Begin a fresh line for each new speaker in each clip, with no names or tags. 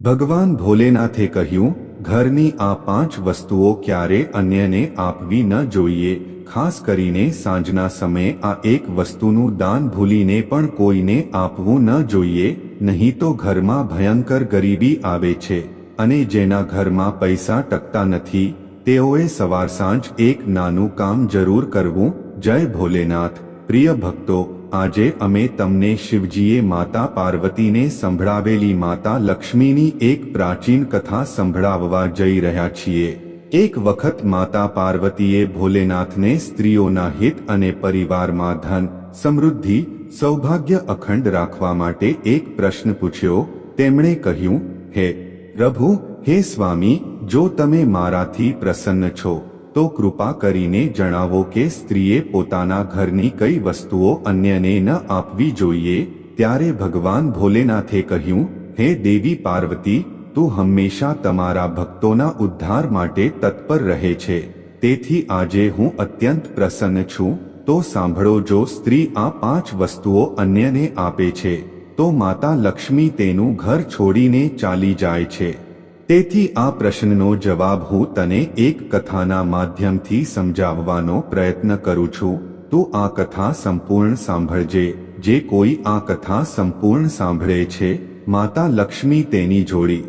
ભગવાન ભોલેનાથે કહ્યું, ઘરની આ પાંચ વસ્તુઓ ક્યારે અન્યને આપવી ન જોઈએ. ખાસ કરીને સાંજના સમયે આ એક વસ્તુનું દાન ભૂલીને પણ કોઈને આપવું ન જોઈએ. નહીં તો ઘરમાં ભયંકર ગરીબી આવે છે અને જેના ઘરમાં પૈસા ટકતા નથી, તેઓએ સવાર સાંજ એક નાનું કામ જરૂર કરવું. જય ભોલેનાથ. પ્રિય ભક્તો, આજે અમે તમને શિવજીએ માતા પાર્વતીને સંભળાવેલી માતા લક્ષ્મીની એક પ્રાચીન કથા સંભળાવવા જઈ રહ્યા છીએ. એક વખત માતા પાર્વતીએ ભોલેનાથને સ્ત્રીઓના હિત અને પરિવારમાં ધન, સમૃદ્ધિ, સૌભાગ્ય અખંડ રાખવા માટે એક પ્રશ્ન પૂછ્યો. તેમણે કહ્યું, હે પ્રભુ, હે સ્વામી, જો તમે મારાથી પ્રસન્ન છો તો કૃપા કરીને જણાવો કે સ્ત્રીએ પોતાના ઘરની કઈ વસ્તુઓ અન્યને ન આપવી જોઈએ? ત્યારે ભગવાન ભોલેનાથે કહ્યું, હે દેવી પાર્વતી, તું હંમેશા તમારા ભક્તોના ઉદ્ધાર માટે તત્પર રહે છે. તેથી આજે હું અત્યંત પ્રસન્ન છું. તો સાંભળો, જો સ્ત્રી આ પાંચ વસ્તુઓ અન્યને આપે છે, તો માતા લક્ષ્મી તેનું ઘર છોડીને ચાલી જાય છે. તેથી આ પ્રશ્નનો જવાબ હું તને એક કથાના માધ્યમથી સમજાવવાનો પ્રયત્ન કરું છું. તું આ કથા સંપૂર્ણ સાંભળજે. જે કોઈ આ કથા સંપૂર્ણ સાંભળે છે, માતા લક્ષ્મી તેની જોડી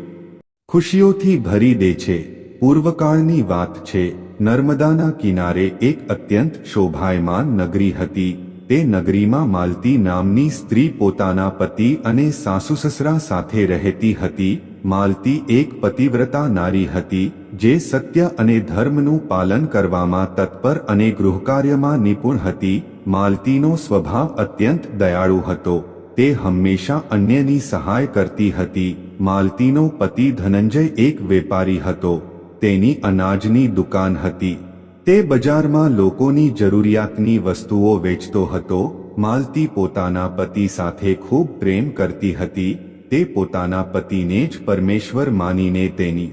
ખુશીઓથી ભરી દે છે. પૂર્વકાળની વાત છે, નર્મદાના કિનારે એક અત્યંત શોભાયમાન નગરી હતી. તે નગરીમાં માલતી નામની સ્ત્રી પોતાના પતિ અને સાસુ સસરા સાથે રહેતી હતી, માલતી એક પતિવ્રતા નારી હતી, જે સત્ય અને ધર્મનું પાલન કરવામાં તત્પર અને ગૃહકાર્યમાં નિપુણ હતી, માલતીનો સ્વભાવ અત્યંત દયાળુ હતો, તે હંમેશા અન્યની સહાય કરતી હતી, માલતીનો પતિ ધનંજય એક વેપારી હતો, તેની અનાજની દુકાન હતી. તે બજારમાં લોકોની જરૂરિયાતની વસ્તુઓ વેચતો હતો, માલતી પોતાના પતિ સાથે ખૂબ પ્રેમ કરતી હતી, તે પોતાના પતિને જ પરમેશ્વર માનીને તેની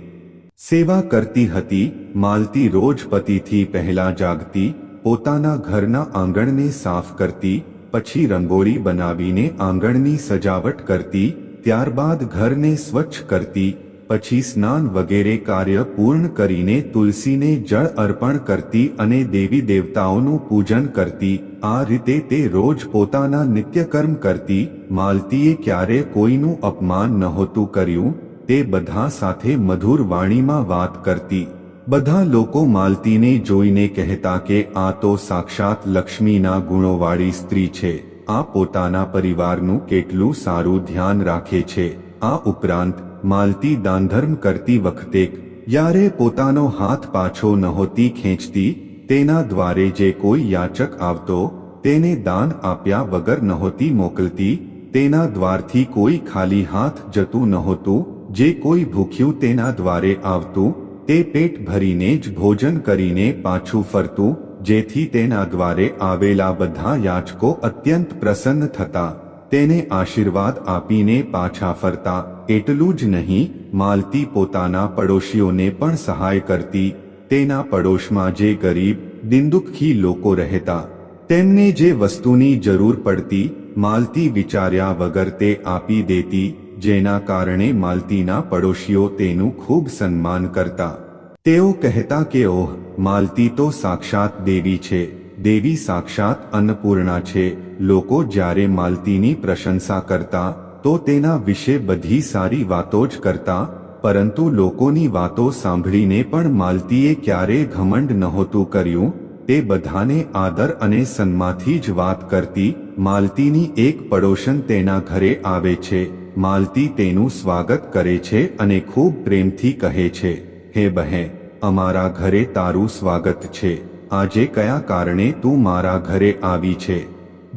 સેવા કરતી હતી, માલતી રોજ પતિથી પહેલા જાગતી, પોતાના ઘરના આંગણને સાફ કરતી, પછી રંગોળી બનાવીને આંગણની સજાવટ કરતી, ત્યારબાદ ઘરને સ્વચ્છ કરતી પછી સ્નાન વગેરે કાર્ય પૂર્ણ કરીને તુલસીને જળ અર્પણ કરતી અને દેવી દેવતાઓનું પૂજન કરતી, આ રીતે તે રોજ પોતાના નિત્યકર્મ કરતી, માલતીએ ક્યારે કોઈનું અપમાન નહોતું કર્યું, તે બધા સાથે મધુર વાણીમાં વાત કરતી. બધા લોકો માલતીને જોઈને કહેતા કે, આ તો સાક્ષાત લક્ષ્મીના ગુણોવાળી સ્ત્રી છે. આ પોતાના પરિવારનું કેટલું સારું ધ્યાન રાખે છે. આ ઉપરાંત માલતી દાનધર્મ કરતી વખતે યારે પોતાનો હાથ પાછો નહોતી ખેંચતી, તેના દ્વારે જે કોઈ યાચક આવતો, તેને દાન આપ્યા વગર નહોતી મોકલતી, તેના દ્વારથી કોઈ ખાલી હાથ જતું નહોતું, જે કોઈ ભૂખ્યું તેના દ્વારે આવતું, તે પેટ ભરીને જ ભોજન કરીને પાછું ફરતું, જેથી તેના દ્વારે આવેલા બધા યાચકો અત્યંત પ્રસન્ન થતા. તેને આશીર્વાદ આપીને પાછા ફરતા. એટલું જ નહીં, માલતી પોતાના પડોશીઓને પણ સહાય કરતી. તેના પડોશમાં જે ગરીબ, દિનદુખી લોકો રહેતા. તેમને જે વસ્તુની જરૂર પડતી, માલતી વિચાર્યા વગર તે આપી દેતી, જેના કારણે માલતીના પડોશીઓ તેનું ખૂબ સન્માન કરતા. તેઓ કહેતા કે, ઓહ, માલતી તો સાક્ષાત દેવી છે. દેવી સાક્ષાત અન્નપૂર્ણા છે. લોકો જ્યારે માલતીની પ્રશંસા કરતા, તો તેના વિશે બધી સારી વાતો જ કરતા, પરંતુ લોકોની વાતો સાંભળીને પણ માલતીએ ક્યારે ઘમંડ નહોતું કર્યું, તે બધાને આદર અને સન્માથી જ વાત કરતી, માલતીની એક પડોશન તેના ઘરે આવે છે, માલતી તેનું સ્વાગત કરે છે અને ખૂબ પ્રેમથી કહે છે, હે બહેન, અમારા ઘરે તારું સ્વાગત છે, આજે કયા કારણે તું મારા ઘરે આવી છે?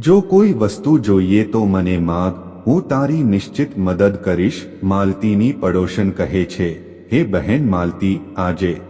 જો કોઈ વસ્તુ જોઈએ તો મને માગ, હું તારી નિશ્ચિત મદદ કરીશ, માલતીની પડોશન કહે છે. હે બહેન માલતી, આજે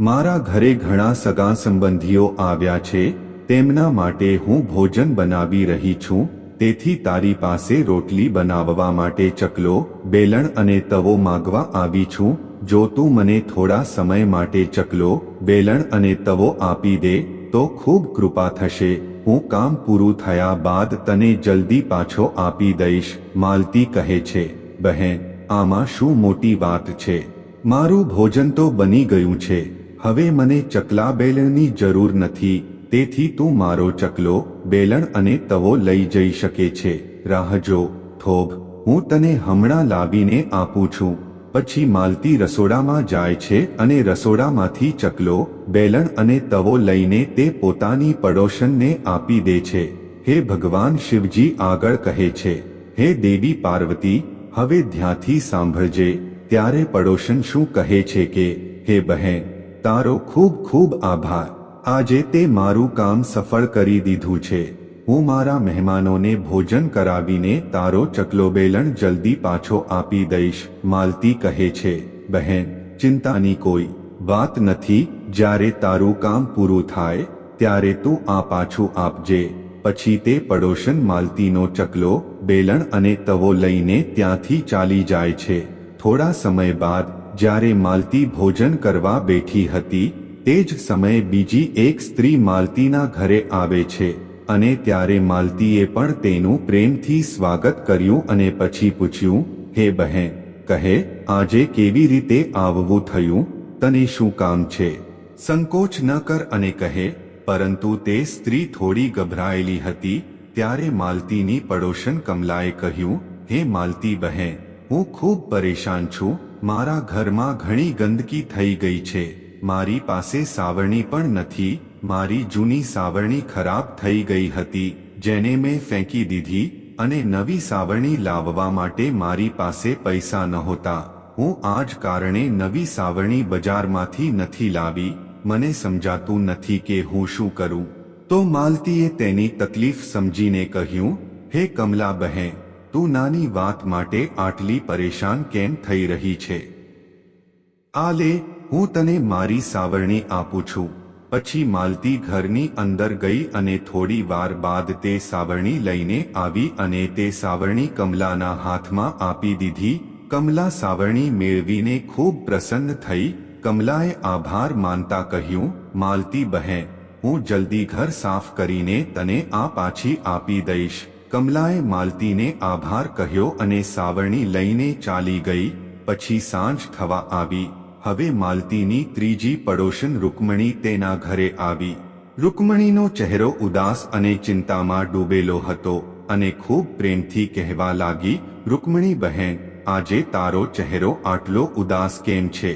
મારા ઘરે ઘણા સગા સંબંધીઓ આવ્યા છે, તેમના માટે હું ભોજન બનાવી રહી છું, તેથી તારી પાસે રોટલી બનાવવા માટે ચકલો, બેલણ અને તવો માગવા આવી છું, જો તું મને થોડા સમય માટે ચકલો, બેલણ અને તવો આપી દે, તો ખૂબ કૃપા થશે. હું કામ પૂરું થયા બાદ તને જલ્દી પાછો આપી દઈશ, માલતી કહે છે. બહેન, આમાં શું મોટી વાત છે? મારું ભોજન તો બની ગયું છે. હવે મને ચકલા બેલણની જરૂર નથી, તેથી તું મારો ચકલો, બેલણ અને તવો લઈ જઈ શકે છે. રાહજો થોભ, હું તને હમણાં લાવીને આપું છું. પછી માલતી રસોડામાં જાય છે અને રસોડામાંથી ચકલો, બેલણ અને તવો લઈને તે પોતાની પડોશનને આપી દે છે. હે ભગવાન શિવજી આગળ કહે છે, હે દેવી પાર્વતી, હવે ધ્યાથી સાંભળજે, ત્યારે પડોશન શું કહે છે કે, હે બહેન, તારો ખૂબ ખૂબ આભાર. આજે તે મારું કામ સફળ કરી દીધું છે. હું મારા મહેમાનોને ભોજન કરાવીને તારો ચકલો બેલણ જલ્દી પાછો આપી દઈશ, માલતી કહે છે, બહેન, ચિંતાની કોઈ વાત નથી, જ્યારે તારું કામ પૂરું થાય, ત્યારે તું આ પાછું આપજે. પછી તે પડોશન માલતીનો ચકલો, બેલણ અને તવો લઈને ત્યાંથી ચાલી જાય છે. થોડા સમય બાદ, જ્યારે માલતી ભોજન કરવા બેઠી હતી, તે જ સમયે બીજી એક સ્ત્રી માલતીના ઘરે આવે છે. અને ત્યારે માલતીએ પણ તેનું પ્રેમથી સ્વાગત કર્યું અને પછી પૂછ્યું, હે બહેન, કહે, આજે કેવી રીતે આવવું થયું? તને શું કામ છે? સંકોચ ન કર અને કહે, પરંતુ તે સ્ત્રી થોડી ગભરાયેલી હતી, ત્યારે માલતીની પડોશન કમલાએ કહ્યું, હે માલતી બહેન, હું ખૂબ પરેશાન છું, મારા ઘરમાં ઘણી ગંદકી થઈ ગઈ છે, મારી પાસે સાવરણી પણ નથી મારી જૂની સાવરણી ખરાબ થઈ ગઈ હતી, જેને મેં ફેંકી દીધી અને નવી સાવરણી લાવવા માટે મારી પાસે પૈસા નહોતા. હું આ જ કારણે નવી સાવરણી બજારમાંથી નથી લાવી. મને સમજાતું નથી કે હું શું કરું. તો માલતીએ તેની તકલીફ સમજીને કહ્યું, હે કમલા બહેન, તું નાની વાત માટે આટલી પરેશાન કેમ થઈ રહી છે? આ લે, હું તને મારી સાવરણી આપું છું. પછી માલતી ઘરની અંદર ગઈ અને થોડી વાર બાદ તે સાવરણી લઈને આવી અને તે સાવરણી કમલાના હાથમાં આપી દીધી. કમલા સાવરણી મેળવીને ખૂબ પ્રસન્ન થઈ. કમલાએ આભાર માનતા કહ્યું, માલતી બહેન, હું જલ્દી ઘર સાફ કરીને તને આ પાછી આપી દઈશ. કમલાએ માલતીને આભાર કહ્યો અને સાવરણી લઈને ચાલી ગઈ. પછી સાંજ થવા આવી. હવે માલતીની ત્રીજી પડોશન રૂકમણી તેના ઘરે આવી. રૂકમણીનો ચહેરો ઉદાસ અને ચિંતામાં ડૂબેલો હતો અને ખૂબ પ્રેમથી કહેવા લાગી, રૂકમણી બહેન, આજે તારો ચહેરો આટલો ઉદાસ કેમ છે?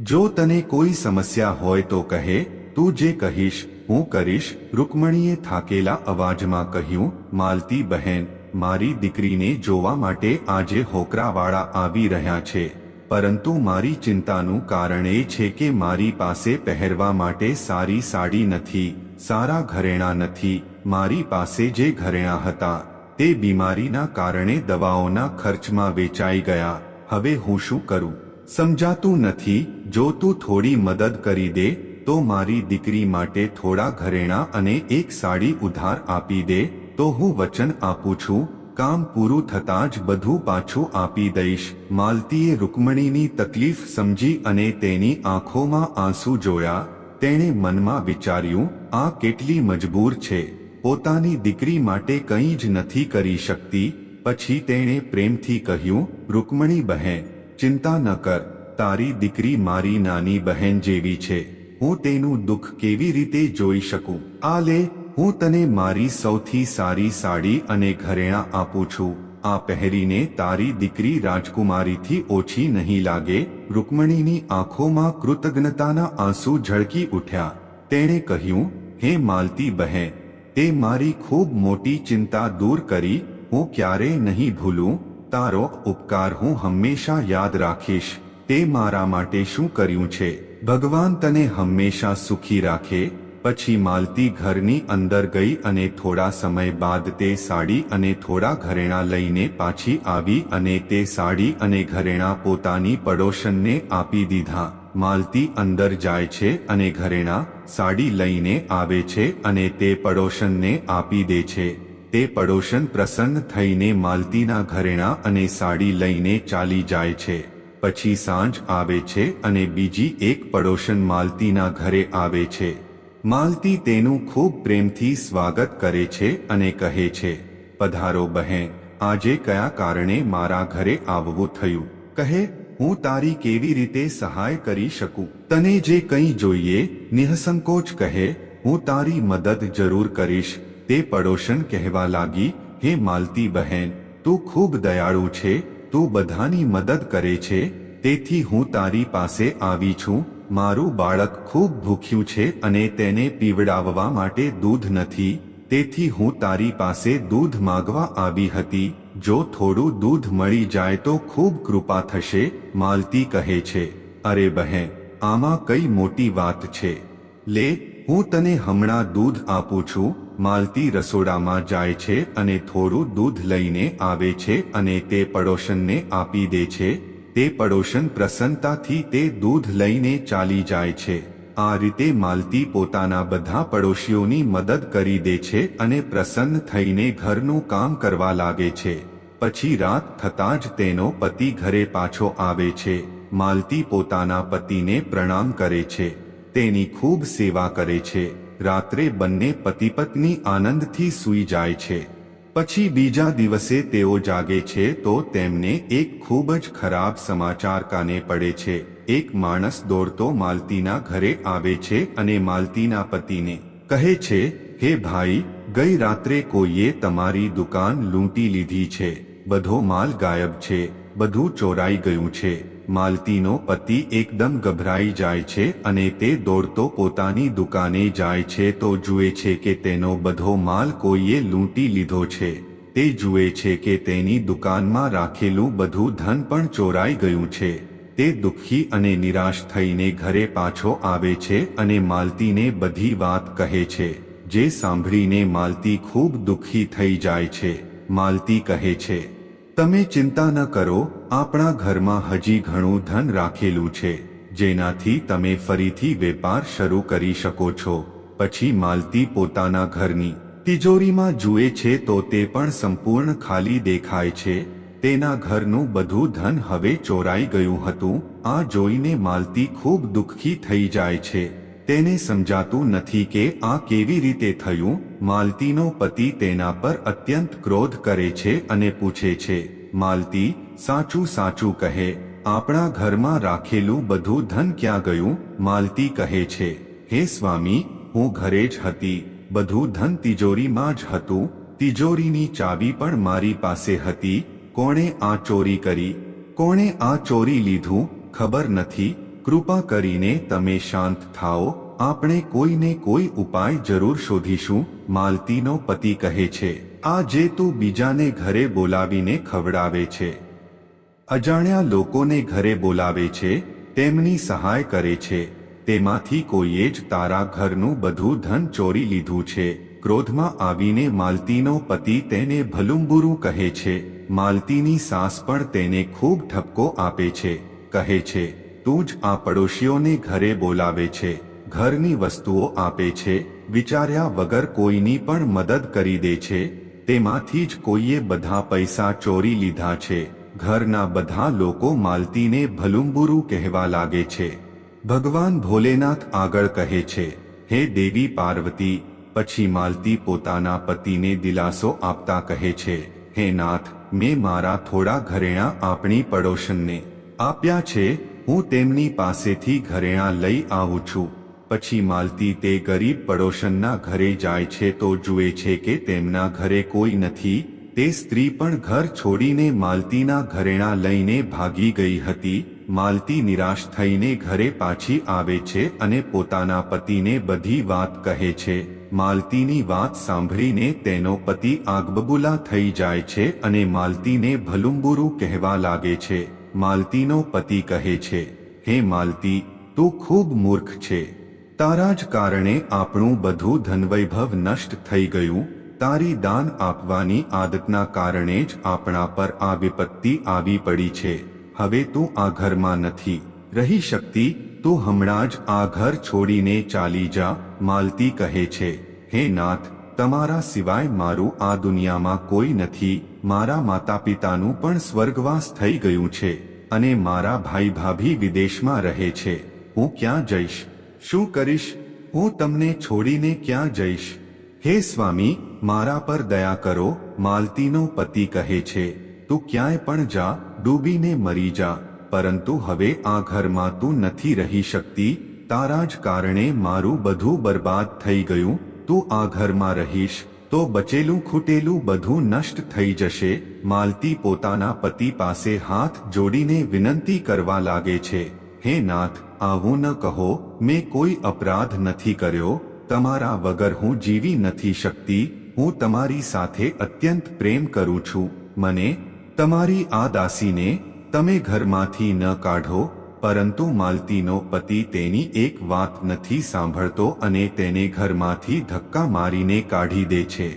જો તને કોઈ સમસ્યા હોય તો કહે, તું જે કહીશ, હું કરીશ. રૂકમણીએ થાકેલા અવાજમાં કહ્યું, માલતી બહેન, મારી દીકરીને જોવા માટે આજે હોકરાવાળા આવી રહ્યા છે. પરંતુ મારી ચિંતાનું કારણ એ છે કે મારી પાસે પહેરવા માટે સારી સાડી નથી, સારા ઘરેણાં નથી, મારી પાસે જે ઘરેણાં હતા, તે બીમારીના કારણે દવાઓના ખર્ચમાં વેચાઈ ગયા, હવે હું શું કરું? સમજાતું નથી, જો તું થોડી મદદ કરી દે, તો મારી દીકરી માટે થોડા ઘરેણાં અને એક સાડી ઉધાર આપી દે, તો હું વચન આપું છું કામ પૂરું થતાં જ બધું પાછું આપી દઈશ. માલતીએ રૂકમણીની તકલીફ સમજી અને તેની આંખોમાં આંસુ જોયા. તેણે મનમાં વિચાર્યું, આ કેટલી મજબૂર છે. પોતાની દીકરી માટે કંઈ જ નથી કરી શકતી. પછી તેણે પ્રેમથી કહ્યું, રૂકમણી બહેન, ચિંતા ન કર. તારી દીકરી મારી નાની બહેન જેવી છે. હું તેનું દુઃખ કેવી રીતે જોઈ શકું? આ લે હું તને મારી સૌથી સારી સાડી અને ઘરેણાં આપું છું. આ પહેરીને તારી દીકરી રાજકુમારીથી ઓછી નહીં લાગે. રૂકમણીની આંખોમાં કૃતજ્ઞતાના આંસુ ઝળકી ઉઠ્યા. તેણે કહ્યું, હે માલતી બહેન, તે મારી ખૂબ મોટી ચિંતા દૂર કરી. હું ક્યારેય નહીં ભૂલું. તારો ઉપકાર હું હંમેશા યાદ રાખીશ. તે મારા માટે શું કર્યું છે? ભગવાન તને હંમેશા સુખી રાખે. પછી માલતી ઘરની અંદર ગઈ અને થોડા સમય બાદ તે સાડી અને થોડા ઘરેણાં લઈને પાછી આવી અને તે સાડી અને ઘરેણાં પોતાની પડોશનને આપી દીધા. માલતી અંદર જાય છે અને ઘરેણાં, સાડી લઈને આવે છે અને તે પડોશનને આપી દે છે. તે પડોશન પ્રસન્ન થઈને માલતીના ઘરેણાં અને સાડી લઈને ચાલી જાય છે. પછી સાંજ આવે છે અને બીજી એક પડોશન માલતીના ઘરે આવે છે. માલતી તેનું ખૂબ પ્રેમથી સ્વાગત કરે છે અને કહે છે, પધારો બહેન, આજે કયા કારણે મારા ઘરે આવવું થયું? કહે, હું તારી કેવી રીતે સહાય કરી શકું? તને જે કંઈ જોઈએ, નિઃસંકોચ કહે, હું તારી મદદ જરૂર કરીશ. તે પડોશન કહેવા લાગી, હે માલતી બહેન, તું ખૂબ દયાળુ છે, તું બધાની મદદ કરે છે, તેથી હું તારી પાસે આવી છું મારું બાળક ખૂબ ભૂખ્યું છે અને તેને પીવડાવવા માટે દૂધ નથી, તેથી હું તારી પાસે દૂધ માગવા આવી હતી. જો થોડું દૂધ મળી જાય તો ખૂબ કૃપા થશે, માલતી કહે છે. અરે બહેન, આમાં કઈ મોટી વાત છે. લે, હું તને હમણાં દૂધ આપું છું. માલતી રસોડામાં જાય છે અને થોડું દૂધ લઈને આવે છે અને તે પડોશનને આપી દે છે. તે પડોશન પ્રસન્નતાથી તે દૂધ લઈને ચાલી જાય છે. આ રીતે માલતી પોતાના બધા પડોશીઓની મદદ કરી દે છે અને પ્રસન્ન થઈને ઘરનું કામ કરવા લાગે છે. પછી રાત થતાં જ તેનો પતિ ઘરે પાછો આવે છે. માલતી પોતાના પતિને પ્રણામ કરે છે. તેની ખૂબ સેવા કરે છે. રાત્રે બંને પતિ પત્ની આનંદથી સૂઈ જાય છે. પછી બીજા દિવસે તેઓ જાગે છે તો તેમને એક ખૂબ જ ખરાબ સમાચાર કાને પડે છે. એક માણસ દોડતો માલતીના ઘરે આવે છે અને માલતીના પતિને કહે છે, હે ભાઈ, ગઈ રાત્રે કોઈએ તમારી દુકાન લૂંટી લીધી છે. બધો માલ ગાયબ છે. બધું ચોરાઈ ગયું છે. માલતીનો પતિ એકદમ ગભરાઈ જાય છે અને તે દોડતો પોતાની દુકાને જાય છે તો જુએ છે કે તેનો બધો માલ કોઈએ લૂંટી લીધો છે. તે જુએ છે કે તેની દુકાનમાં રાખેલું બધું ધન પણ ચોરાઈ ગયું છે. તે દુઃખી અને નિરાશ થઈને ઘરે પાછો આવે છે અને માલતીને બધી વાત કહે છે. જે સાંભળીને માલતી ખૂબ દુઃખી થઈ જાય છે. માલતી કહે છે તમે ચિંતા ન કરો, આપણા ઘરમાં હજી ઘણું ધન રાખેલું છે, જેનાથી તમે ફરીથી વેપાર શરૂ કરી શકો છો. પછી માલતી પોતાના ઘરની તિજોરીમાં જુએ છે તો તે પણ સંપૂર્ણ ખાલી દેખાય છે. તેના ઘરનું બધું ધન હવે ચોરાઈ ગયું હતું. આ જોઈને માલતી ખૂબ દુઃખી થઈ જાય છે. તેને સમજાતું નથી કે આ કેવી રીતે થયું, માલતીનો પતિ તેના પર અત્યંત ક્રોધ કરે છે અને પૂછે છે, માલતી, સાચું સાચું કહે, આપણા ઘરમાં રાખેલું બધું ધન ક્યાં ગયું? માલતી કહે છે, હે સ્વામી, હું ઘરે જ હતી, બધું ધન તિજોરીમાં જ હતું, તિજોરીની ચાવી પણ મારી પાસે હતી, કોણે આ ચોરી કરી, કોણે આ ચોરી લીધું ખબર નથી કૃપા કરીને તમે શાંત થાઓ. આપણે કોઈને કોઈ ઉપાય જરૂર શોધીશું, માલતીનો પતિ કહે છે. આ જે તું બીજાને ઘરે બોલાવીને ખવડાવે છે. અજાણ્યા લોકોને ઘરે બોલાવે છે, તેમની સહાય કરે છે. તેમાંથી કોઈએ જ તારા ઘરનું બધું ધન ચોરી લીધું છે. ક્રોધમાં આવીને માલતીનો પતિ તેને ભલુંબુરું કહે છે. માલતીની સાસ પણ તેને ખૂબ ઠપકો આપે છે, કહે છે. તું જ આ પડોશીઓને ઘરે બોલાવે છે, ઘરની વસ્તુઓ આપે છે, વિચાર્યા વગર કોઈની પણ મદદ કરી દે છે, તેમાંથી જ કોઈએ બધા પૈસા ચોરી લીધા છે, ઘરના બધા લોકો માલતીને ભલુંબુરું કહેવા લાગે છે. ભગવાન ભોલેનાથ આગળ કહે છે, હે દેવી પાર્વતી, પછી માલતી પોતાના પતિને દિલાસો આપતા કહે છે, હે નાથ, મેં મારા થોડા ઘરેણાં આપણી પડોશનને આપ્યા છે હું તેમની પાસેથી ઘરેણાં લઈ આવું છું. પછી માલતી તે ગરીબ પડોશનના ઘરે જાય છે તો જુએ છે કે તેમના ઘરે કોઈ નથી. તે સ્ત્રી પણ ઘર છોડીને માલતીના ઘરેણાં લઈને ભાગી ગઈ હતી. માલતી નિરાશ થઈને ઘરે પાછી આવે છે અને પોતાના પતિને બધી વાત કહે છે. માલતીની વાત સાંભળીને તેનો પતિ આગબબુલા થઈ જાય છે અને માલતીને ભલુંબુરું કહેવા લાગે છે. માલતીનો પતિ કહે છે, હે માલતી, તું ખૂબ મૂર્ખ છે. તારા જ કારણે આપણું બધું ધનવૈભવ નષ્ટ થઈ ગયું. તારી દાન આપવાની આદતના કારણે જ આપણા પર આ વિપત્તિ આવી પડી છે. હવે તું આ ઘરમાં નથી. રહી શકતી, તું હમણાં જ આ ઘર છોડીને ચાલી જા, માલતી કહે છે. હે નાથ, તમારા સિવાય મારું આ દુનિયામાં કોઈ નથી. મારા માતા પિતાનું પણ સ્વર્ગવાસ થઈ ગયું છે અને મારા ભાઈ ભાભી વિદેશમાં રહે છે. હું ક્યાં જઈશ? શું કરીશ? હું તમને છોડીને ક્યાં જઈશ? હે સ્વામી, મારા પર દયા કરો, માલતીનો પતિ કહે છે. તું ક્યાંય પણ જા, ડૂબીને મરી જા. પરંતુ હવે આ ઘરમાં તું નથી રહી શકતી. તારા જ કારણે મારું બધું બરબાદ થઈ ગયું. તું આ ઘરમાં રહીશ તો બચેલું ખૂટેલું બધું નષ્ટ થઈ જશે. માલતી પોતાના પતિ પાસે હાથ જોડીને વિનંતી કરવા લાગે છે, હે નાથ, આવું ન કહો, મેં કોઈ અપરાધ નથી કર્યો, તમારા વગર હું જીવી નથી શકતી, હું તમારી સાથે અત્યંત પ્રેમ કરું છું. મને, તમારી આ દાસીને, તમે ઘરમાંથી ન કાઢો પરંતુ માલતીનો પતિ તેની એક વાત નથી સાંભળતો અને તેને ઘરમાંથી ધક્કા મારીને કાઢી દે છે.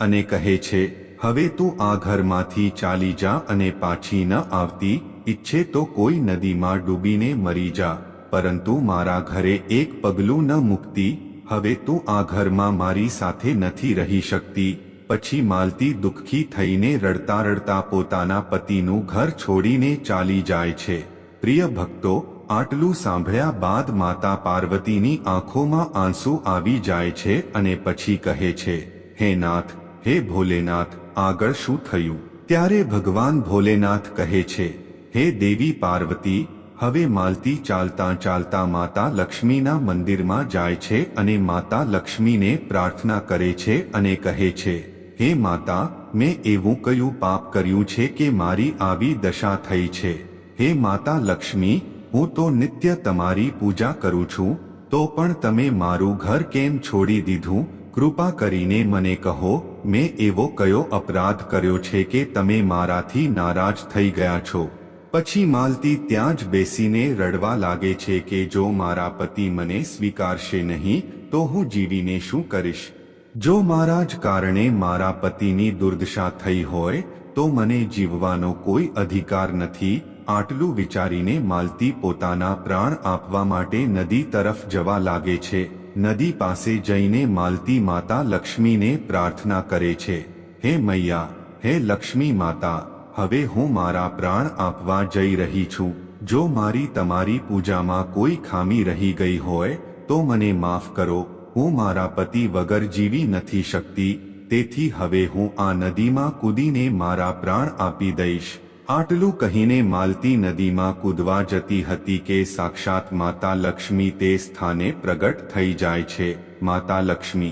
અને કહે છે, હવે તું આ ઘરમાંથી ચાલી જા અને પાછી ન આવતી, ઈચ્છે તો કોઈ નદીમાં ડૂબીને મરી જા, પરંતુ મારા ઘરે એક પગલું ન મૂકતી, હવે તું આ ઘરમાં મારી સાથે નથી રહી શકતી. પછી માલતી દુઃખી થઈને રડતા રડતા પોતાના પતિનું ઘર છોડીને ચાલી જાય છે. પ્રિય ભક્તો, આટલું સાંભળ્યા બાદ માતા પાર્વતીની આંખોમાં આંસુ આવી જાય છે અને પછી કહે છે, હે નાથ, હે ભોલેનાથ, આગળ શું થયું? ત્યારે ભગવાન ભોલેનાથ કહે છે, હે દેવી પાર્વતી, હવે માલતી ચાલતા ચાલતા માતા લક્ષ્મીના મંદિરમાં જાય છે અને માતા લક્ષ્મીને પ્રાર્થના કરે છે અને કહે છે, હે માતા, મેં એવું કયું પાપ કર્યું છે કે મારી આવી દશા થઈ છે. હે માતા લક્ષ્મી, હું તો નિત્ય તમારી પૂજા કરું છું, તો પણ તમે મારું ઘર કેમ છોડી દીધું? કૃપા કરીને મને કહો, મેં એવો કયો અપરાધ કર્યો છે કે તમે મારાથી નારાજ થઈ ગયા છો? પછી માલતી ત્યાં જ બેસીને રડવા લાગે છે કે જો મારા પતિ મને સ્વીકારશે નહીં, તો હું જીવીને શું કરીશ? જો મારા જ કારણે મારા પતિની દુર્દશા થઈ હોય, તો મને જીવવાનો કોઈ અધિકાર નથી આટલું વિચારીને માલતી પોતાના પ્રાણ આપવા માટે નદી તરફ જવા લાગે છે. નદી પાસે જઈને માલતી માતા લક્ષ્મીને પ્રાર્થના કરે છે. હે મૈયા, હે લક્ષ્મી માતા, હવે હું મારા પ્રાણ આપવા જઈ રહી છું. જો મારી તમારી પૂજામાં કોઈ ખામી રહી ગઈ હોય, તો મને માફ કરો. હું મારા પતિ વગર જીવી નથી શકતી. તેથી હવે હું આ નદીમાં કૂદીને મારા પ્રાણ આપી દઈશ. આટલું કહીને માલતી નદીમાં કૂદવા જતી હતી કે સાક્ષાત માતા લક્ષ્મી તે સ્થાને પ્રગટ થઈ જાય છે માતા લક્ષ્મી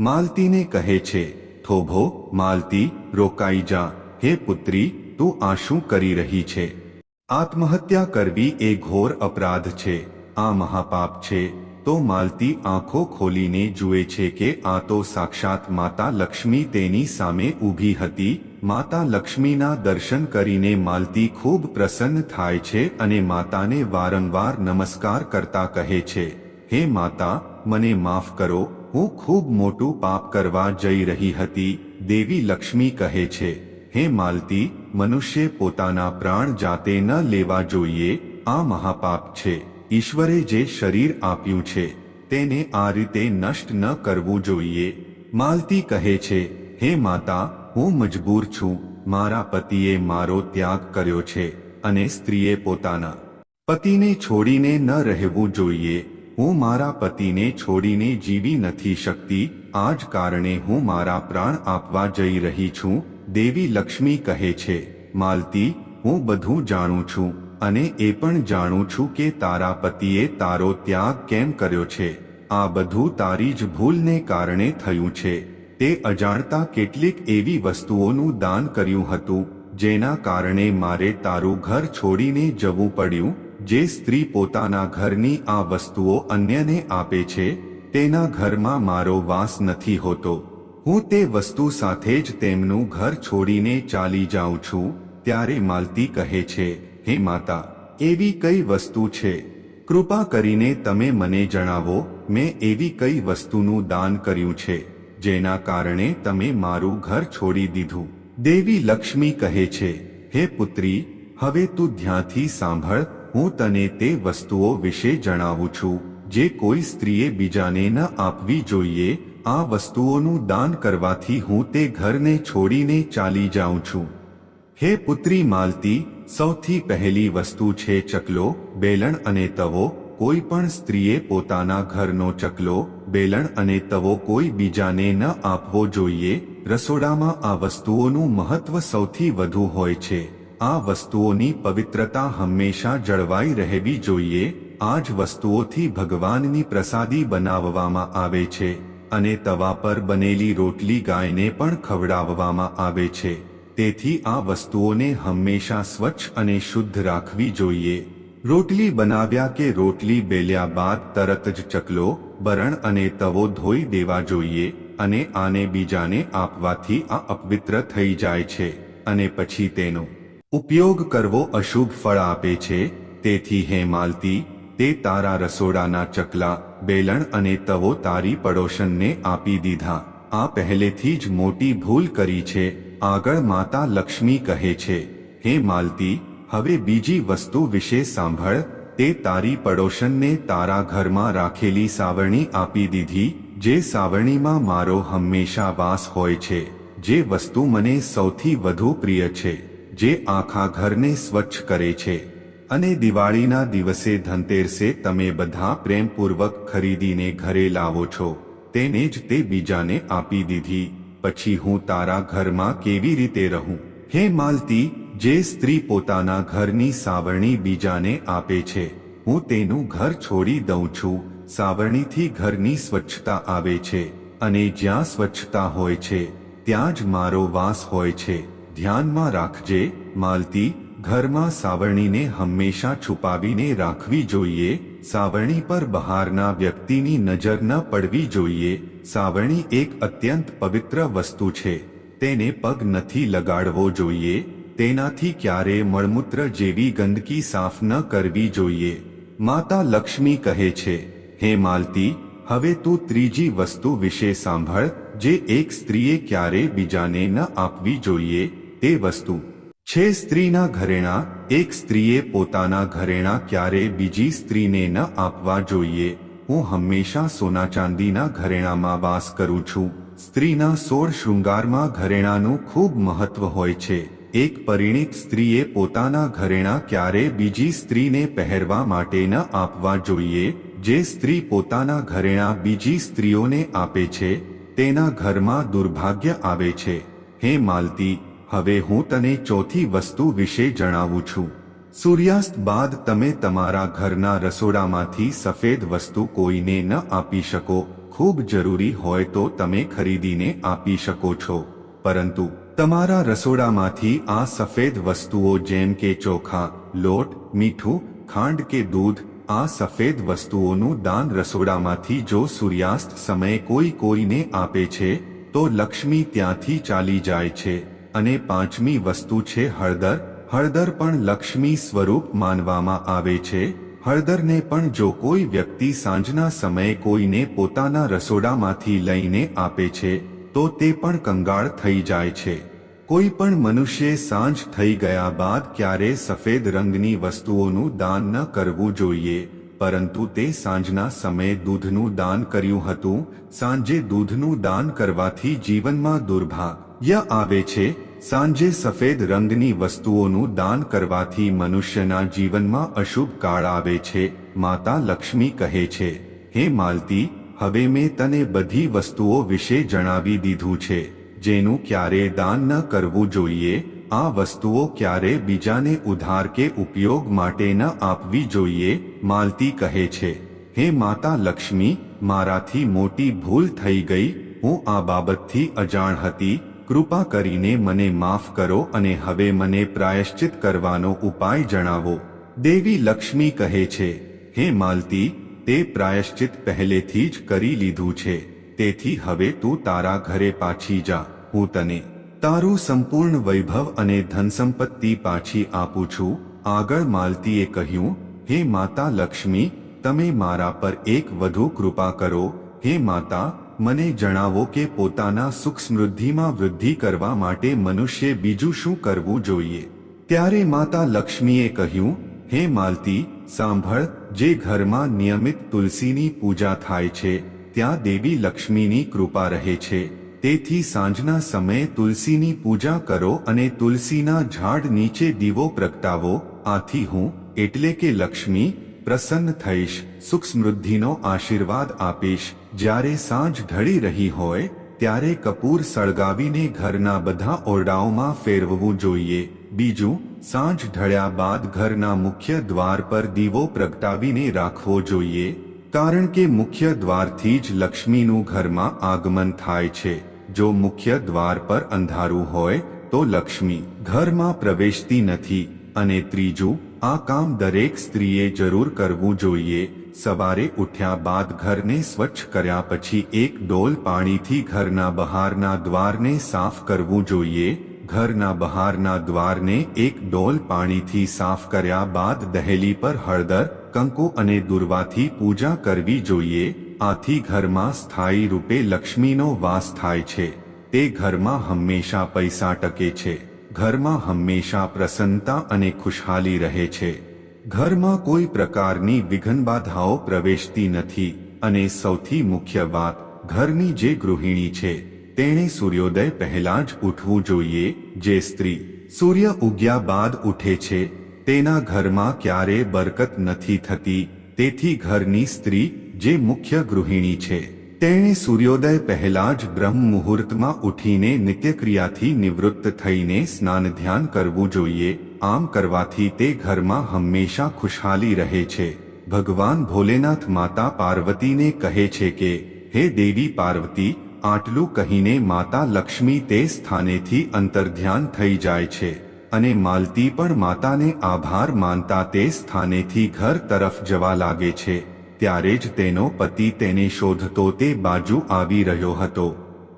માલતીને કહે છે થોભો માલતી રોકાઈ જા હે પુત્રી તું આ શું કરી રહી છે આત્મહત્યા કરવી એ ઘોર અપરાધ છે આ મહાપાપ છે તો માલતી આંખો ખોલીને જુએ છે કે આ તો સાક્ષાત માતા લક્ષ્મી તેની સામે ઊભી હતી માતા લક્ષ્મીના દર્શન કરીને માલતી ખૂબ પ્રસન્ન થાય છે અને માતાને વારંવાર નમસ્કાર કરતા કહે છે, હે માતા, મને માફ કરો, હું ખૂબ મોટું પાપ કરવા જઈ રહી હતી, દેવી લક્ષ્મી કહે છે. હે માલતી, મનુષ્ય પોતાના પ્રાણ જાતે ન લેવા જોઈએ, આ મહાપાપ છે. ઈશ્વરે જે શરીર આપ્યું છે, તેને આ રીતે નષ્ટ ન કરવું જોઈએ. માલતી કહે છે, હે માતા હું મજબૂર છું, મારા પતિએ મારો ત્યાગ કર્યો છે અને સ્ત્રીએ પોતાના પતિને છોડીને ન રહેવું જોઈએ. હું મારા પતિને છોડીને જીવી નથી શકતી. આ જ કારણે હું મારા પ્રાણ આપવા જઈ રહી છું. દેવી લક્ષ્મી કહે છે, માલતી, હું બધું જાણું છું અને એ પણ જાણું છું કે તારા પતિએ તારો ત્યાગ કેમ કર્યો છે. આ બધું તારી જ ભૂલને કારણે થયું છે. તે અજાણતા કેટલીક એવી વસ્તુઓનું દાન કર્યું હતું, જેના કારણે મારે તારું ઘર છોડીને જવું પડ્યું, જે સ્ત્રી પોતાના ઘરની આ વસ્તુઓ અન્યને આપે છે, તેના ઘરમાં મારો વાસ નથી હોતો. હું તે વસ્તુ સાથે જ તેમનું ઘર છોડીને ચાલી જાઉં છું, ત્યારે માલતી કહે છે, હે માતા, એવી કઈ વસ્તુ છે? કૃપા કરીને તમે મને જણાવો, મેં એવી કઈ વસ્તુનું દાન કર્યું છે? જેના કારણે તમે મારું ઘર છોડી દીધું. દેવી લક્ષ્મી કહે છે, હે પુત્રી, હવે તું ધ્યાનથી સાંભળ, હું તને તે વસ્તુઓ વિશે જણાવું છું, જે કોઈ સ્ત્રીએ બીજાને ન આપવી જોઈએ, આ વસ્તુઓનું દાન કરવાથી હું તે ઘરને છોડીને ચાલી જાઉં છું. હે પુત્રી માલતી, સૌથી પહેલી વસ્તુ છે ચકલો, બેલણ અને તવો, કોઈ પણ સ્ત્રીએ પોતાના ઘરનો ચકલો બેલણ અને તવો કોઈ બીજાને ન આપવો જોઈએ. રસોડામાં આ વસ્તુઓનું મહત્વ સૌથી વધુ હોય છે. આ વસ્તુઓની પવિત્રતા હંમેશા જળવાઈ રહેવી જોઈએ. આ જ વસ્તુઓથી ભગવાનની પ્રસાદી બનાવવામાં આવે છે અને તવા પર બનેલી રોટલી ગાયને પણ ખવડાવવામાં આવે છે. તેથી આ વસ્તુઓને હંમેશા સ્વચ્છ અને શુદ્ધ રાખવી જોઈએ. રોટલી બનાવ્યા કે રોટલી બેલ્યા બાદ તરત જ ચકલો બરણ અને તવો ધોઈ દેવા જોઈએ અને આને બીજાને આપવાથી આ અપવિત્ર થઈ જાય છે અને પછી તેનો ઉપયોગ કરવો અશુભ ફળ આપે છે. તેથી હે માલતી, તે તારા રસોડાના ચકલા, બેલણ અને તવો તારી પડોશનને આપી દીધા. આ પહેલેથી જ મોટી ભૂલ કરી છે. આગળ માતા લક્ષ્મી કહે છે, હે માલતી, હવે બીજી વસ્તુ વિશે સાંભળ. તે તારી પડોશનને તારા ઘરમાં રાખેલી સાવરણી આપી દીધી, જે સાવરણીમાં મારો હંમેશા વાસ હોય છે, જે વસ્તુ મને સૌથી વધુ પ્રિય છે, જે આખા ઘરને સ્વચ્છ કરે છે. અને દિવાળીના દિવસે ધનતેરસે તમે બધા પ્રેમપૂર્વક ખરીદીને ઘરે લાવો છો, તેને જ તે બીજાને આપી દીધી. પછી હું તારા ઘરમાં કેવી રીતે રહું? હે માલતી જે સ્ત્રી પોતાના ઘરની સાવરણી બીજાને આપે છે, હું તેનું ઘર છોડી દઉં છું, સાવરણીથી ઘરની સ્વચ્છતા આવે છે, અને જ્યાં સ્વચ્છતા હોય છે, ત્યાં જ મારો વાસ હોય છે, ધ્યાનમાં રાખજે, માલતી, ઘરમાં સાવરણીને હંમેશા છુપાવીને રાખવી જોઈએ, સાવરણી પર બહારના વ્યક્તિની નજર ન પડવી જોઈએ, સાવરણી એક અત્યંત પવિત્ર વસ્તુ છે, તેને પગ નથી લગાડવો જોઈએ તેનાથી ક્યારે મળમૂત્ર જેવી ગંદકી સાફ ન કરવી જોઈએ? માતા લક્ષ્મી કહે છે, હે માલતી, હવે તું ત્રીજી વસ્તુ વિશે સાંભળ, જે એક સ્ત્રીએ ક્યારે બીજાને ન આપવી જોઈએ, તે વસ્તુ. છે સ્ત્રીના ઘરેણા, એક સ્ત્રીએ પોતાના ઘરેણા ક્યારે બીજી સ્ત્રીને ન આપવા જોઈએ. હું હંમેશા સોના ચાંદીના ઘરેણામાં વાસ કરું છું. સ્ત્રીના સોળ શૃંગારમાં ઘરેણાનું ખૂબ મહત્વ હોય છે. એક પરિણીત સ્ત્રીએ પોતાના ઘરેણા ક્યારે બીજી સ્ત્રીને પહેરવા માટે ન આપવા જોઈએ? જે સ્ત્રી પોતાના ઘરેણા બીજી સ્ત્રીઓને આપે છે, તેના ઘરમાં દુર્ભાગ્ય આવે છે. હે માલતી, હવે હું તને ચોથી વસ્તુ વિશે જણાવું છું. સૂર્યાસ્ત બાદ તમે તમારા ઘરના રસોડામાંથી સફેદ વસ્તુ કોઈને ન આપી શકો. ખૂબ જરૂરી હોય તો તમે ખરીદીને આપી શકો છો. પરંતુ તમારા રસોડામાંથી આ સફેદ વસ્તુઓ જેમ કે ચોખા, લોટ, મીઠું, ખાંડ કે દૂધ, આ સફેદ વસ્તુઓનું દાન રસોડામાંથી જો સૂર્યાસ્ત સમયે કોઈ કોઈને આપે છે, તો લક્ષ્મી ત્યાંથી ચાલી જાય છે. અને પાંચમી વસ્તુ છે હળદર. હળદર પણ લક્ષ્મી સ્વરૂપ માનવામાં આવે છે. હળદરને પણ જો કોઈ વ્યક્તિ સાંજના સમયે કોઈને પોતાના રસોડામાંથી લઈને આપે છે તો તે પણ કંગાળ થઈ જાય છે. કોઈ પણ મનુષ્ય સાંજ થઈ ગયા બાદ ક્યારે સફેદ રંગની વસ્તુઓનું દાન ન કરવું જોઈએ, પરંતુ તે સાંજના સમયે દૂધનું દાન કર્યું હતું. સાંજે દૂધનું દાન કરવાથી જીવનમાં દુર્ભાગ્ય આવે છે. સાંજે સફેદ રંગની વસ્તુઓનું દાન કરવાથી મનુષ્યના જીવનમાં અશુભ કાળ આવે છે, માતા લક્ષ્મી કહે છે, હે માલતી હવે મેં તને બધી વસ્તુઓ વિશે જણાવી દીધું છે, જેનું ક્યારે દાન ન કરવું જોઈએ, આ વસ્તુઓ ક્યારે બીજાને ઉધાર કે ઉપયોગ માટે ન આપવી જોઈએ, માલતી કહે છે, હે માતા લક્ષ્મી, મારાથી મોટી ભૂલ થઈ ગઈ, હું આ બાબતથી અજાણ હતી, કૃપા કરીને મને માફ કરો અને હવે મને પ્રાયશ્ચિત કરવાનો ઉપાય જણાવો. દેવી લક્ષ્મી કહે છે, હે માલતી તે પ્રાયશ્ચિત પહેલેથી જ કરી લીધું છે. તેથી હવે તું તારા ઘરે પાછી જા. હું તને તારું સંપૂર્ણ વૈભવ અને ધનસંપત્તિ પાછી આપું છું. આગળ માલતીએ કહ્યું, હે માતા લક્ષ્મી, તમે મારા પર એક વધુ કૃપા કરો. હે માતા, મને જણાવો કે પોતાના સુખ સમૃદ્ધિમાં વૃદ્ધિ કરવા માટે મનુષ્ય બીજું શું કરવું જોઈએ? ત્યારે માતા લક્ષ્મીએ કહ્યું, હે માલતી, સાંભળ જે ઘરમાં નિયમિત તુલસીની પૂજા થાય છે, ત્યાં દેવી લક્ષ્મીની કૃપા રહે છે. તેથી સાંજના સમયે તુલસીની પૂજા કરો અને તુલસીના ઝાડ નીચે દીવો પ્રગટાવો. આથી હું, એટલે કે લક્ષ્મી, પ્રસન્ન થઈશ સુખ સમૃદ્ધિનો આશીર્વાદ આપીશ. જ્યારે સાંજ ઢળી રહી હોય, ત્યારે કપૂર સળગાવીને ઘરના બધા ઓરડાઓમાં ફેરવવું જોઈએ. બીજું, સાંજ ઢળ્યા બાદ ઘરના મુખ્ય દ્વાર પર દીવો પ્રગટાવીને રાખવો જોઈએ, કારણ કે મુખ્ય દ્વારથી જ લક્ષ્મીનું ઘરમાં આગમન થાય છે. જો મુખ્ય દ્વાર પર અંધારું હોય, તો લક્ષ્મી ઘરમાં પ્રવેશતી નથી. અને ત્રીજું, આ કામ દરેક સ્ત્રીએ જરૂર કરવું જોઈએ. સવારે ઉઠ્યા બાદ ઘરને સ્વચ્છ કર્યા પછી એક ડોલ પાણીથી ઘરના બહારના દ્વારને સાફ કરવું જોઈએ ઘરના બહારના દ્વારને એક ડોલ પાણીથી સાફ કર્યા બાદ દહેલી પર હળદર, કંકુ અને દુર્વાથી પૂજા કરવી જોઈએ. આથી ઘરમાં સ્થાયી રૂપે લક્ષ્મીનો વાસ થાય છે. તે ઘરમાં હંમેશા પૈસા ટકે છે. ઘરમાં હંમેશા પ્રસન્નતા અને ખુશહાલી રહે છે. ઘરમાં કોઈ પ્રકારની વિઘ્નબાધાઓ પ્રવેશતી નથી. અને સૌથી મુખ્ય વાત, ઘરની જે ગૃહિણી છે તેણે સૂર્યોદય પહેલા જ ઉઠવું જોઈએ, જે સ્ત્રી સૂર્ય ઉગ્યા બાદ ઉઠે છે, તેના ઘરમાં ક્યારે બરકત નથી થતી, તેથી ઘરની સ્ત્રી, જે મુખ્ય ગૃહિણી છે, તેણે સૂર્યોદય પહેલા જ બ્રહ્મ મુહૂર્તમાં ઉઠીને નિત્યક્રિયાથી નિવૃત્ત થઈને સ્નાન ધ્યાન કરવું જોઈએ, આમ કરવાથી તે ઘરમાં હંમેશા ખુશહાલી રહે છે. ભગવાન ભોલેનાથ માતા પાર્વતીને કહે છે કે, હે દેવી પાર્વતી આટલું કહીને માતા લક્ષ્મી તે સ્થાનેથી અંતર્ધ્યાન થઈ જાય છે અને માલતી પણ માતાને આભાર માનતા તે સ્થાનેથી ઘર તરફ જવા લાગે છે, ત્યારે જ તેનો પતિ તેને શોધતો તે બાજુ આવી રહ્યો હતો.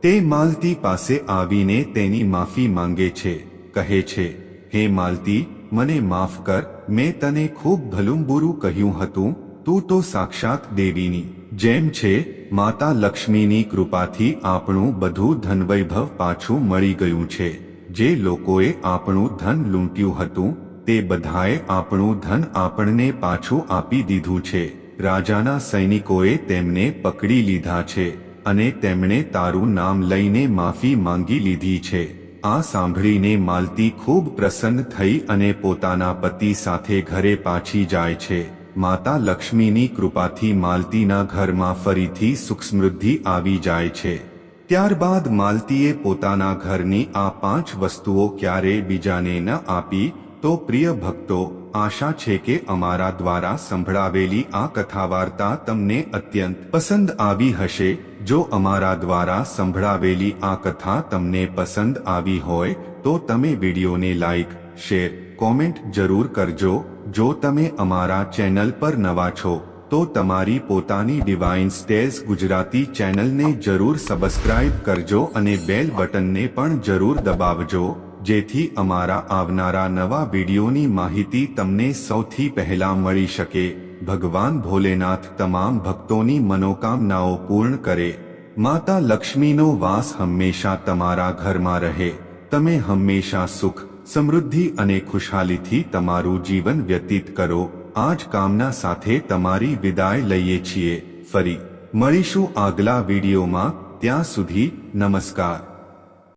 તે માલતી પાસે આવીને તેની માફી માંગે છે, કહે છે, હે માલતી, મને માફ કર, મેં તને ખૂબ ભલુંબુરું કહ્યું હતું, તું તો સાક્ષાત દેવીની જેમ છે, માતા લક્ષ્મીની કૃપાથી આપણું બધું ધનવૈભવ પાછું મળી ગયું છે. જે લોકોએ આપણું ધન લૂંટ્યું હતું, તે બધાએ આપણું ધન આપણને પાછું આપી દીધું છે. રાજાના સૈનિકોએ તેમને પકડી લીધા છે, અને તેમણે તારું નામ લઈને માફી માંગી લીધી છે. આ સાંભળીને માલતી ખૂબ પ્રસન્ન થઈ અને પોતાના પતિ સાથે ઘરે પાછી જાય છે. માતા લક્ષ્મીની કૃપાથી માલતીના ઘરમાં ફરીથી સુખ સમૃદ્ધિ આવી જાય છે. ત્યારબાદ માલતીએ પોતાના ઘરની આ પાંચ વસ્તુઓ ક્યારે બીજાને ન આપી, તો પ્રિય ભક્તો, આશા છે કે અમારા દ્વારા સંભળાવેલી આ કથા વાર્તા તમને અત્યંત પસંદ આવી હશે. જો અમારા દ્વારા સંભળાવેલી આ કથા તમને પસંદ આવી હોય, તો તમે વિડીયોને લાઈક, શેર, કોમેન્ટ જરૂર કરજો. જો તમે અમારા ચેનલ પર નવા છો તો તમારી પોતાની ડિવાઇન સ્ટેઝ ગુજરાતી ચેનલને જરૂર સબસ્ક્રાઇબ કરજો અને બેલ બટનને પણ જરૂર દબાવજો જેથી અમારા આવનારા નવા વિડીયોની માહિતી તમને સૌથી પહેલા મળી શકે ભગવાન ભોલેનાથ તમામ ભક્તોની મનોકામનાઓ પૂર્ણ કરે માતા લક્ષ્મીનો વાસ હંમેશા તમારા ઘરમાં રહે તમે હંમેશા સુખ સમૃદ્ધિ અને ખુશહાલીથી તમારું જીવન વ્યતીત કરો. આ જ કામના સાથે તમારી વિદાય લઈએ છીએ. ફરી મળીશું આગલા વિડીયોમાં. ત્યાં સુધી નમસ્કાર.